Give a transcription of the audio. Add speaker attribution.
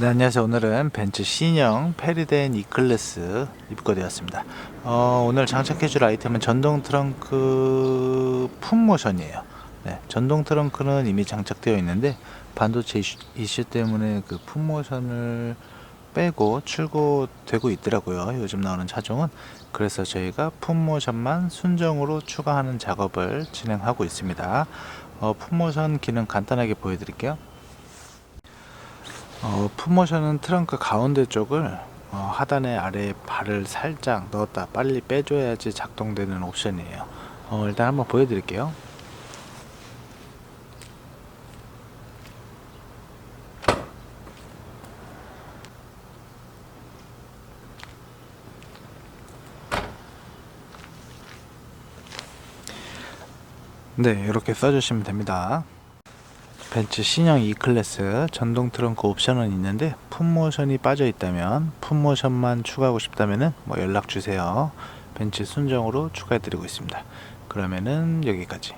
Speaker 1: 네, 안녕하세요. 오늘은 벤츠 C형 페리덴 E클래스 입고 되었습니다. 어, 오늘 장착해줄 아이템은 전동 트렁크 풋모션이에요. 네, 전동 트렁크는 이미 장착되어 있는데 반도체 이슈, 이슈 때문에 그 풋모션을 빼고 출고되고 있더라고요. 요즘 나오는 차종은. 그래서 저희가 풋모션만 순정으로 추가하는 작업을 진행하고 있습니다. 어, 풋모션 기능 간단하게 보여드릴게요. 어, 풋모션은 트렁크 가운데 쪽을 어, 하단에 아래에 발을 살짝 넣었다 빨리 빼줘야지 작동되는 옵션이에요. 어, 일단 한번 보여드릴게요. 네, 이렇게 써주시면 됩니다. 벤츠 신형 E클래스 전동 트렁크 옵션은 있는데 풋모션이 빠져 있다면 풋모션만 추가하고 싶다면은 뭐 연락 주세요. 벤츠 순정으로 추가해 드리고 있습니다. 그러면은 여기까지.